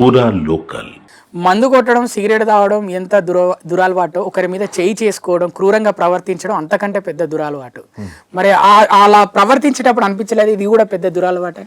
పూరా లోకల్. మందు కొట్టడం సిగరెట్ తాగడం ఎంత దుర దురలవాటు ఒకరి మీద చేయి చేసుకోవడం క్రూరంగా ప్రవర్తించడం అంతకంటే పెద్ద దురలవాటు. మరి ఆ- అలా ప్రవర్తించేటప్పుడు అనిపించలేదు? ఇది కూడా పెద్ద దురలవాటు?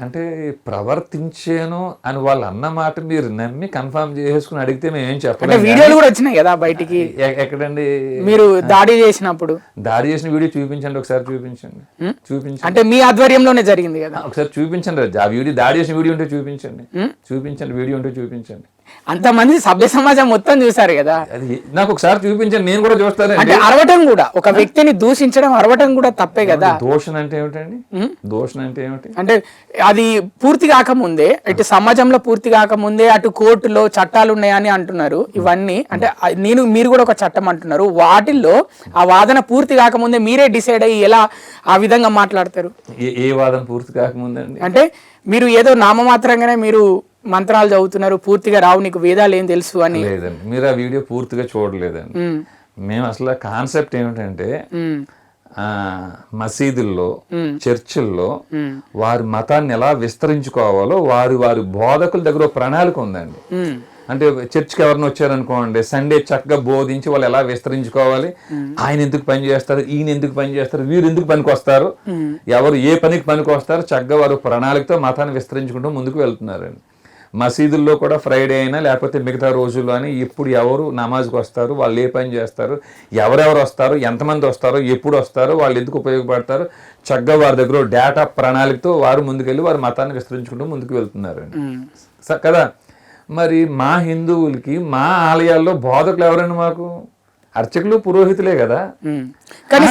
అంటే ప్రవర్తించాను అని వాళ్ళు అన్న మాట మీరు నమ్మి కన్ఫర్మ్ చేసుకుని అడిగితే మేము ఏం చెప్పలేము వీడియోలు కూడా వచ్చినాయి కదా బయటికి? ఎక్కడండి? మీరు దాడి చేసినప్పుడు? దాడి చేసిన వీడియో చూపించండి ఒకసారి చూపించండి. చూపించండి. అంటే మీ ఆధ్వర్యంలోనే జరిగింది కదా? ఒకసారి చూపించండి. ఆ వీడియో దాడి చేసిన వీడియో ఉంటే చూపించండి. చూపించండి వీడియో ఉంటే చూపించండి. అంతమంది సభ్య సమాజం మొత్తం చూసారు కదా. అది నాకు ఒకసారి చూపించండి నేను కూడా చూస్తానండి అంటే అరవటం కూడా ఒక వ్యక్తిని దూషించడం అరవటం కూడా తప్పే కదా. దోషణ అంటే ఏమిటండి? దోషణ అంటే ఏమిటి? అంటే అది పూర్తి కాకముందే ఇటు సమాజంలో పూర్తి కాకముందే అటు కోర్టులో చట్టాలు ఉన్నాయని అంటున్నారు ఇవన్నీ. అంటే నేను మీరు కూడా ఒక చట్టం అంటున్నారు. వాటిల్లో ఆ వాదన పూర్తి కాకముందే మీరే డిసైడ్ అయ్యి ఎలా ఆ విధంగా మాట్లాడతారు? ఏ ఏ వాదన పూర్తి కాకముందండి? అంటే మీరు ఏదో నామమాత్రంగానే మీరు మంత్రాలు చదువుతున్నారు పూర్తిగా రావు నీకు వేదాలు ఏం తెలుసు అని. లేదండి. మీరు ఆ వీడియో పూర్తిగా చూడలేదండి. మేము. అసలు కాన్సెప్ట్ ఏమిటంటే మసీదుల్లో చర్చిల్లో వారి మతాన్ని ఎలా విస్తరించుకోవాలో వారి వారి బోధకుల దగ్గర ప్రణాళిక ఉందండి. అంటే చర్చ్కి ఎవరిని వచ్చారనుకోండి సండే చక్కగా బోధించి వాళ్ళు ఎలా విస్తరించుకోవాలి? ఆయన ఎందుకు పని చేస్తారు? ఈయన ఎందుకు పని చేస్తారు? వీరు ఎందుకు పనికి వస్తారు? ఎవరు ఏ పనికి పనికి వస్తారు? చక్కగా వారు ప్రణాళికతో మతాన్ని విస్తరించుకుంటూ ముందుకు వెళ్తున్నారండి. మసీదుల్లో కూడా ఫ్రైడే అయినా లేకపోతే మిగతా రోజుల్లో అని ఎప్పుడు ఎవరు నమాజ్కి వస్తారు వాళ్ళు ఏ పని చేస్తారు ఎవరెవరు వస్తారు ఎంతమంది వస్తారు ఎప్పుడు వస్తారు వాళ్ళు ఎందుకు ఉపయోగపడతారు చక్కగా వారి దగ్గర డేటా ప్రణాళికతో వారు ముందుకెళ్ళి వారి మతాన్ని విస్తరించుకుంటూ ముందుకు. స- కదా? మరి మా హిందువులకి మా ఆలయాల్లో బోధకులు ఎవరండి మాకు? అర్చకులు పురోహితులే కదా. కానీ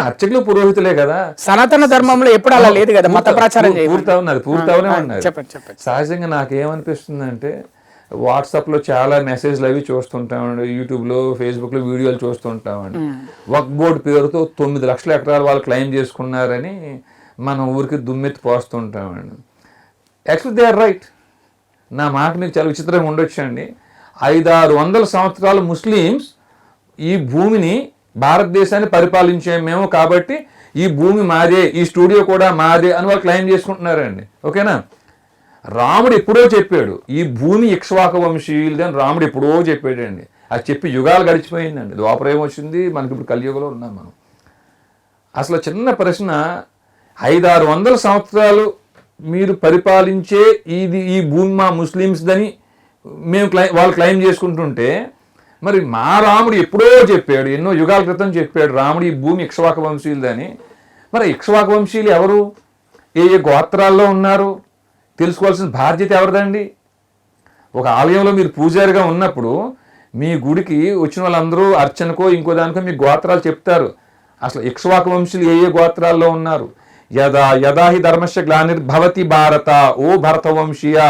అర్చకులు పురోహితులే కదా. సనాతన ధర్మంలో ఎప్పుడు అలా లేదు కదా మత ప్రచారం పూర్తి- అవునది పూర్తి అవునే ఉన్నది. చెప్పండి చెప్పండి. సహజంగా నాకేమనిపిస్తుందంటే వాట్సాప్లో చాలా మెసేజ్లు అవి చూస్తుంటామండి యూట్యూబ్లో ఫేస్బుక్లో వీడియోలు చూస్తుంటామండి. వక్ బోర్డ్ పేరుతో తొమ్మిది లక్షల ఎకరాలు వాళ్ళు క్లెయిమ్ చేసుకున్నారని మనం ఊరికి దుమ్మెత్తి పోస్తుంటామండి. యాక్చువల్ దే ఆర్ రైట్ నా మాట మీకు చాలా విచిత్రంగా ఉండొచ్చు అండి ఐదారు వందల సంవత్సరాలు ముస్లిమ్స్ ఈ భూమిని భారతదేశాన్ని పరిపాలించే మేము కాబట్టి ఈ భూమి మాదే ఈ స్టూడియో కూడా మాదే అని వాళ్ళు క్లెయిమ్ చేసుకుంటున్నారండి. ఓకేనా? రాముడు ఎప్పుడో చెప్పాడు ఈ భూమి ఇక్ష్వాక వంశీయులది అని రాముడు ఎప్పుడో చెప్పాడండి. అది చెప్పి యుగాలు గడిచిపోయిందండి. ద్వాపరం వచ్చింది మనకి ఇప్పుడు కలియుగంలో ఉన్నాం మనం. అసలు చిన్న ప్రశ్న ఐదారు వందల సంవత్సరాలు మీరు పరిపాలించే ఇది ఈ భూమి మా ముస్లిమ్స్దని మేము క్లై వాళ్ళు క్లెయిమ్ చేసుకుంటుంటే మరి మా రాముడు ఎప్పుడో చెప్పాడు ఎన్నో యుగాల క్రితం చెప్పాడు రాముడు ఈ భూమి ఇక్ష్వాక వంశీయులదని మరి ఇక్ష్వాక వంశీయులు ఎవరు? ఏ ఏ గోత్రాల్లో ఉన్నారు? తెలుసుకోవాల్సిన బాధ్యత ఎవరిదండి? ఒక ఆలయంలో మీరు పూజారిగా ఉన్నప్పుడు మీ గుడికి వచ్చిన వాళ్ళందరూ అర్చనకో ఇంకో దానికో మీ గోత్రాలు చెప్తారు. అసలు ఇక్ష్వాక వంశీలు ఏ ఏ గోత్రాల్లో ఉన్నారు? యదా యదాహి ధర్మస్య గ్లానిర్భవతి భారత ఓ భరత వంశీయ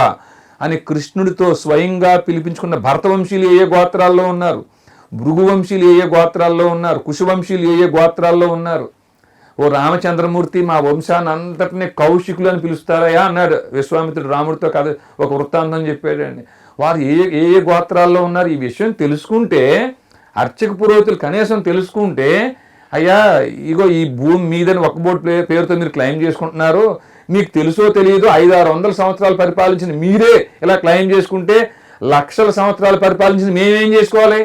అని కృష్ణుడితో స్వయంగా పిలిపించుకున్న భరతవంశీలు ఏ గోత్రాల్లో ఉన్నారు? భృగువంశీలు ఏ గోత్రాల్లో ఉన్నారు? కుశవంశీలు ఏ గోత్రాల్లో ఉన్నారు? ఓ రామచంద్రమూర్తి మా వంశాన్ని అంతటినే కౌశికులు అని పిలుస్తారయా అన్నాడు. విశ్వామిత్రుడు రాముడితో కథ ఒక వృత్తాంతం చెప్పాడండి వారు ఏ ఏ ఏ గోత్రాల్లో ఉన్నారు? ఈ విషయం తెలుసుకుంటే అర్చక పురోహితులు కనీసం తెలుసుకుంటే అయ్యా ఇగో ఈ భూమి మీదని ఒక బోర్డు పే- పేరుతో మీరు క్లెయిమ్ చేసుకుంటున్నారు. మీకు తెలుసో తెలియదు ఐదు ఆరు వందల సంవత్సరాలు పరిపాలించిన మీరే ఇలా క్లెయిమ్ చేసుకుంటే లక్షల సంవత్సరాలు పరిపాలించిన మేమేం చేసుకోవాలి?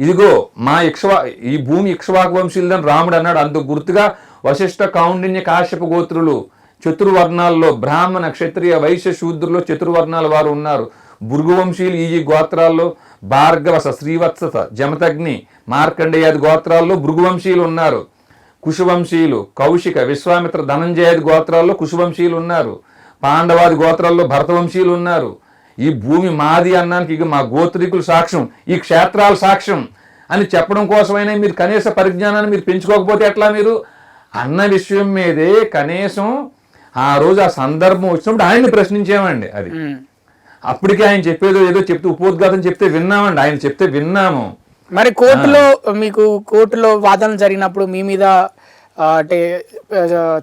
ఇదిగో మా ఇక్ష్వా ఈ భూమి ఇక్ష్వాకు వంశీయులని రాముడు అన్నాడు. అందుకు గుర్తుగా వశిష్ఠ కౌండిన్య కాశ్యప గోత్రులు చతుర్వర్ణాల్లో బ్రాహ్మణ క్షత్రియ వైశ్య శూద్రులో చతుర్వర్ణాల వారు ఉన్నారు. భృగువంశీయులు ఈ గోత్రాల్లో భార్గవస శ్రీవత్సత జమతగ్ని మార్కండేయాది గోత్రాల్లో భృగువంశీయులు ఉన్నారు. కుశవంశీయులు కౌశిక విశ్వామిత్ర ధనంజయాది గోత్రాల్లో కుశవంశీయులు ఉన్నారు. పాండవాది గోత్రాల్లో భరతవంశీయులు ఉన్నారు. ఈ భూమి మాది అన్నానికి ఇక మా గోత్రికులు సాక్ష్యం ఈ క్షేత్రాల సాక్ష్యం అని చెప్పడం కోసమైనా మీరు కనీస పరిజ్ఞానాన్ని మీరు పెంచుకోకపోతే ఎట్లా మీరు? అన్న విషయం మీదే కనీసం ఆ రోజు ఆ సందర్భం వచ్చినప్పుడు ఆయన్ని ప్రశ్నించామండి అది. అప్పటికే ఆయన చెప్పేదో ఏదో చెప్తే ఉపోద్ఘాతం చెప్తే విన్నామండి. ఆయన చెప్తే విన్నాము. మరి కోర్టులో మీకు కోర్టులో వాదనలు జరిగినప్పుడు మీ మీద అంటే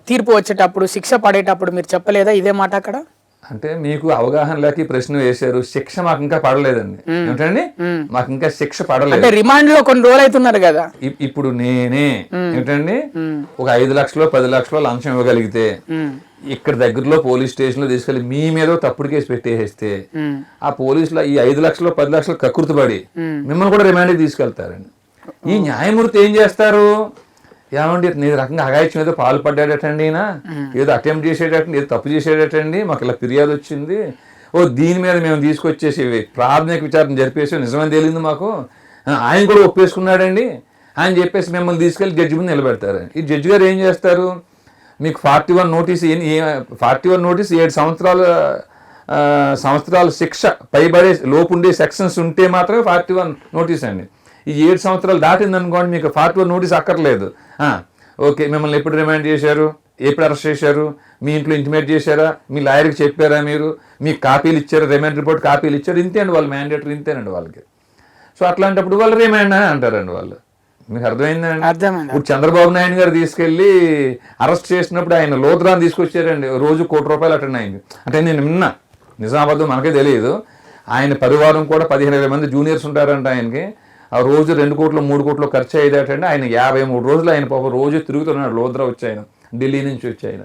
తీర్పు వచ్చేటప్పుడు శిక్ష పడేటప్పుడు మీరు చెప్పలేదా ఇదే మాట అక్కడ? అంటే మీకు అవగాహన లేక ప్రశ్న వేశారు శిక్ష మాకు ఇంకా పడలేదండి. ఏమిటండి? మాకు ఇంకా శిక్ష పడలేదు. రిమాండ్లో కొన్ని రోజులు అవుతున్నారు కదా? ఇప్- ఇప్పుడు నేనే ఏమిటండి? ఒక ఐదు లక్షలు పది లక్షలు లంచం ఇవ్వగలిగితే. ఇక్కడ దగ్గరలో పోలీస్ స్టేషన్లో తీసుకెళ్ళి మీ మీద తప్పుడు కేసు పెట్టేసేస్తే ఆ పోలీసులు ఈ ఐదు లక్షలు పది లక్షలు కక్కుర్తిపడి మిమ్మల్ని కూడా రిమాండ్కి తీసుకెళ్తారండి. ఈ న్యాయమూర్తి ఏం చేస్తారు? ఏమండి నీ రకంగా అగాయిత్యం ఏదో పాల్పడ్డాడటండి ఈయన? ఏదో అటెంప్ట్ చేసేటండి ఏదో తప్పు చేసేటండి మాకు ఇలా ఫిర్యాదు వచ్చింది. ఓ దీని మీద మేము తీసుకొచ్చేసి ప్రాథమిక విచారణ జరిపేసి నిజమని తెలియదు మాకు. ఆయన కూడా ఒప్పేసుకున్నాడండి. ఆయన చెప్పేసి మిమ్మల్ని తీసుకెళ్ళి జడ్జి ముందు నిలబెడతారు ఈ జడ్జి గారు ఏం చేస్తారు? మీకు forty one notice forty one notice ఏడు సంవత్సరాల సంవత్సరాల శిక్ష పైబడే లోపు ఉండే సెక్షన్స్ ఉంటే మాత్రమే ఫార్టీ వన్ నోటీస్ అండి. ఈ ఏడు సంవత్సరాలు దాటింది అనుకోండి మీకు ఫార్టీ వన్ నోటీస్ అక్కర్లేదు. ఓకే మిమ్మల్ని ఎప్పుడు రిమాండ్ చేశారు? ఎప్పుడు అరెస్ట్ చేశారు? మీ ఇంట్లో ఇంటిమేట్ చేశారా? మీ లాయర్కి చెప్పారా మీరు? మీకు కాపీలు ఇచ్చారు? రిమాండ్ రిపోర్ట్ కాపీలు ఇచ్చారు? ఇంతేండి వాళ్ళు మ్యాండేటరీ ఇంతేనండి వాళ్ళకి. సో అట్లాంటప్పుడు వాళ్ళు రిమాండ్ అని అంటారండి వాళ్ళు. మీకు అర్థమైందండి అర్థమైంది ఇప్పుడు చంద్రబాబు నాయుడు గారు తీసుకెళ్ళి అరెస్ట్ చేసినప్పుడు ఆయన లోతురాన్ని తీసుకొచ్చారండి. రోజు కోటి రూపాయలు అటెండ్ అయింది. అంటే నేను విన్నా నిజామాబాద్ మనకే తెలియదు ఆయన పరివారం కూడా పదిహేను ఇరవై మంది జూనియర్స్ ఉంటారంట ఆయనకి. ఆ రోజు రెండు కోట్లు మూడు కోట్లు ఖర్చు అయ్యేటంటే ఆయన యాభై మూడు రోజులు ఆయన పాపం రోజు తిరుగుతున్నాడు. లోద్రా వచ్చి ఆయన ఢిల్లీ నుంచి వచ్చి ఆయన.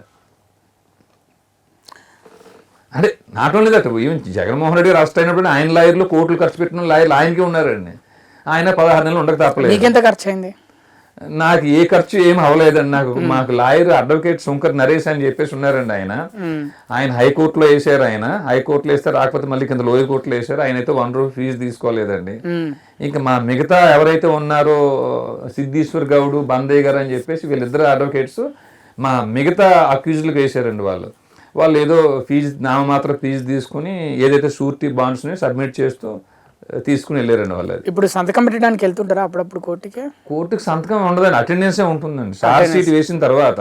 అంటే not only that even Jaganmohan Reddy రాష్ట్ర అయినప్పుడు ఆయన లాయర్లు కోట్లు ఖర్చు పెట్టిన లాయర్లు ఆయనకి ఉన్నారండి. ఆయన పదహారు నెలలు ఉండక తప్పలేదు ఖర్చు అయింది నాకు ఏ ఖర్చు ఏం అవ్వలేదండి. నాకు మాకు లాయర్ అడ్వకేట్ శంకర్ నరేష్ అని చెప్పేసి ఉన్నారండి ఆయన. ఆయన హైకోర్టులో వేసారు ఆయన. హైకోర్టులో వేస్తే రాకపోతే మళ్ళీ కింద లోయర్ కోర్టులో వేసారు ఆయన అయితే వన్ రూపీ ఫీజు తీసుకోలేదండి. ఇంకా మా మిగతా ఎవరైతే ఉన్నారో సిద్ధీశ్వర్ గౌడ్ బందయ్య గారు అని చెప్పేసి వీళ్ళిద్దరు అడ్వకేట్స్ మా మిగతా అక్యూజ్లకు వేసారండి వాళ్ళు. వాళ్ళు ఏదో ఫీజు నామమాత్రం ఫీజు తీసుకుని ఏదైతే షూరిటీ బాండ్స్ని సబ్మిట్ చేస్తూ తీసుకుని వెళ్ళారండి వాళ్ళు ఇప్పుడు సంతకం పెట్టడానికి వెళ్తుంటారా అప్పుడప్పుడు కోర్టుకి? కోర్టుకి సంతకం ఉండదండి అటెండెన్సే ఉంటుందండి. సార్ షీట్ వేసిన తర్వాత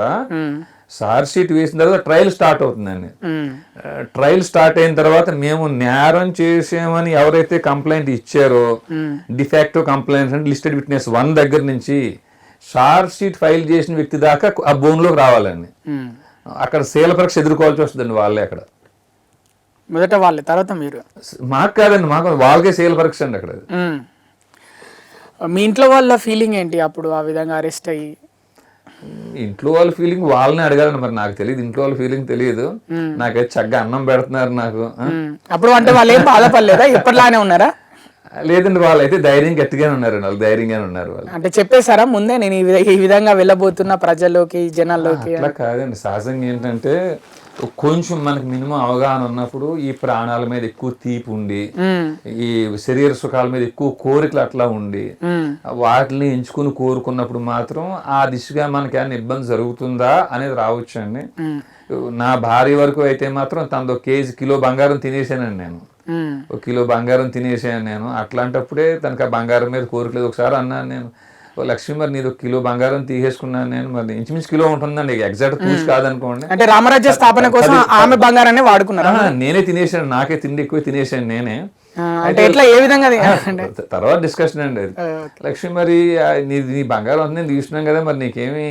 సార్ షీట్ వేసిన తర్వాత ట్రయల్ స్టార్ట్ అవుతుందండి. ట్రయల్ స్టార్ట్ అయిన తర్వాత మేము నేరం చేసామని ఎవరైతే కంప్లైంట్ ఇచ్చారో డిఫాక్టివ్ కంప్లైంట్ అంటే లిస్టెడ్ విట్నెస్ వన్ దగ్గర నుంచి షార్ట్ షీట్ ఫైల్ చేసిన వ్యక్తి దాకా ఆ బోన్లోకి రావాలండి. అక్కడ శీల పరీక్ష ఎదుర్కోవాల్సి వస్తుందండి వాళ్ళే అక్కడ. మొదట వాళ్ళే తర్వాత మీరు. మాకు కాదండి మాకు వాళ్ళకే శీల పరీక్ష అండి అక్కడ. మీ ఇంట్లో వాళ్ళ ఫీలింగ్ ఏంటి అప్పుడు ఆ విధంగా అరెస్ట్ అయ్యి? ఇంట్లో వాళ్ళ ఫీలింగ్ వాళ్ళని అడగాలండి మరి నాకు తెలియదు ఇంట్లో వాళ్ళ ఫీలింగ్ తెలియదు. నాకైతే చక్కగా అన్నం పెడుతున్నారు నాకు అప్పుడు అంటే వాళ్ళు ఏం బాధపడలేదా? ఎప్పటిలానే ఉన్నారా? లేదండి వాళ్ళు అయితే ధైర్యం గట్టిగానే ఉన్నారండి వాళ్ళు ధైర్యంగానే ఉన్నారు వాళ్ళు. అంటే చెప్పేశారా ముందే నేను ఈ విధంగా వెళ్ళబోతున్నా ప్రజల్లోకి జనాల్లోకి? అట్లా కాదండి సహజంగా ఏంటంటే కొంచెం మనకి మినిమం అవగాహన ఉన్నప్పుడు ఈ ప్రాణాల మీద ఎక్కువ తీపి ఉండి ఈ శరీర సుఖాల మీద ఎక్కువ కోరికలు అట్లా ఉండి వాటిని ఎంచుకుని కోరుకున్నప్పుడు మాత్రం ఆ దిశగా మనకి ఏమైనా ఇబ్బంది జరుగుతుందా అనేది రావచ్చు అండి నా భార్య వరకు అయితే మాత్రం తనతో కేజీ కిలో బంగారం తినేసానండి నేను. ఒక కిలో బంగారం తినేసాను నేను. అట్లాంటప్పుడే తనకు ఆ బంగారం మీద కోరికలేదు ఒకసారి అన్నాను నేను. ఓ లక్ష్మి మరి నీది ఒక కిలో బంగారం తీసేసుకున్నాను నేను మరి ఇంచుమించు కిలో ఉంటుందండి ఎగ్జాక్ట్ పూసి కాదనుకోండి. అంటే రామరాజ్య స్థాపన కోసం ఆమె బంగారాన్ని వాడుకున్నారా? ఆహా, నేనే తినేసాను నాకే తిండి ఎక్కువ తినేసాను నేనే. అంటే ఎట్లా ఏ విధంగా తర్వాత డిస్కషన్ అండి అది. లక్ష్మి మరి నీ బంగారం అంతా నేను తీసుకున్నాం కదా మరి నీకేమి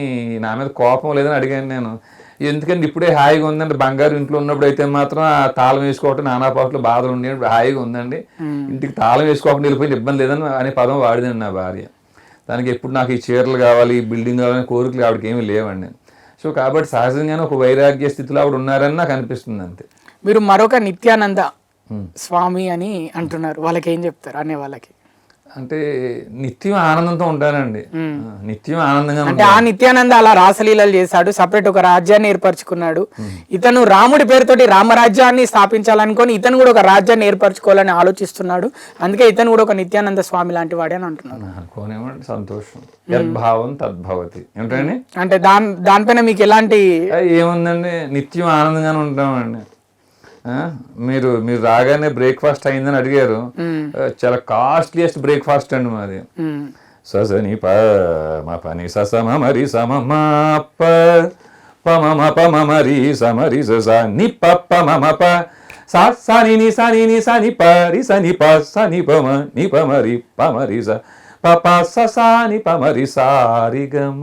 నా మీద కోపం లేదని అడిగాను నేను. ఎందుకంటే ఇప్పుడే హాయిగా ఉందండి బంగారు ఇంట్లో ఉన్నప్పుడు అయితే మాత్రం ఆ తాళం వేసుకోవటం నానా పాటలు బాధలు ఉండే హాయిగా ఉందండి. ఇంటికి తాళం వేసుకోకుండా వెళ్ళిపోయిన ఇబ్బంది లేదని అనే పదం వాడిదండి నా భార్య. దానికి ఎప్పుడు నాకు ఈ చీరలు కావాలి ఈ బిల్డింగ్ కావాలని కోరికలు ఆవిడకి ఏమీ లేవండి. సో కాబట్టి సహజంగానే ఒక వైరాగ్య స్థితిలో ఆవిడ ఉన్నారని నాకు అనిపిస్తుంది అంతే. మీరు మరొక నిత్యానంద స్వామి అని అంటున్నారు. వాళ్ళకి ఏం చెప్తారు? అనే వాళ్ళకి. అంటే నిత్యం ఆనందంతో ఉంటానండి నిత్యం ఆనందంగా అంటే ఆ నిత్యానంద అలా రాసలీలలు చేశాడు సపరేట్ ఒక రాజ్యాన్ని ఏర్పరచుకున్నాడు. ఇతను రాముడి పేరుతోటి రామరాజ్యాన్ని స్థాపించాలనుకొని ఇతను కూడా ఒక రాజ్యాన్ని ఏర్పరచుకోవాలని ఆలోచిస్తున్నాడు. అందుకే ఇతను కూడా ఒక నిత్యానంద స్వామి లాంటి వాడే అని అంటున్నాడు. అనుకోనేమండి సంతోషం. యద్భావం తద్భవతి. ఏమిటండి? అంటే దాని దానిపైన మీకు ఎలాంటి ఏముందండి? నిత్యం ఆనందంగానే ఉంటామండి. మీరు మీరు రాగానే బ్రేక్ఫాస్ట్ అయిందని అడిగారు. చాలా కాస్ట్లీయెస్ట్ బ్రేక్ఫాస్ట్ అండి మాది. ససని ప మ పని ససమ మరి సమ ప పమ పమ మరి సమరి స ని ప ప మ మ ప సా సా ని ని సా ని ని సా ని ప రి స ని ప స ని ప మ ని ప మ రి ప మ రి స ప ప స సా ని ప మ రి సా రి గ మ.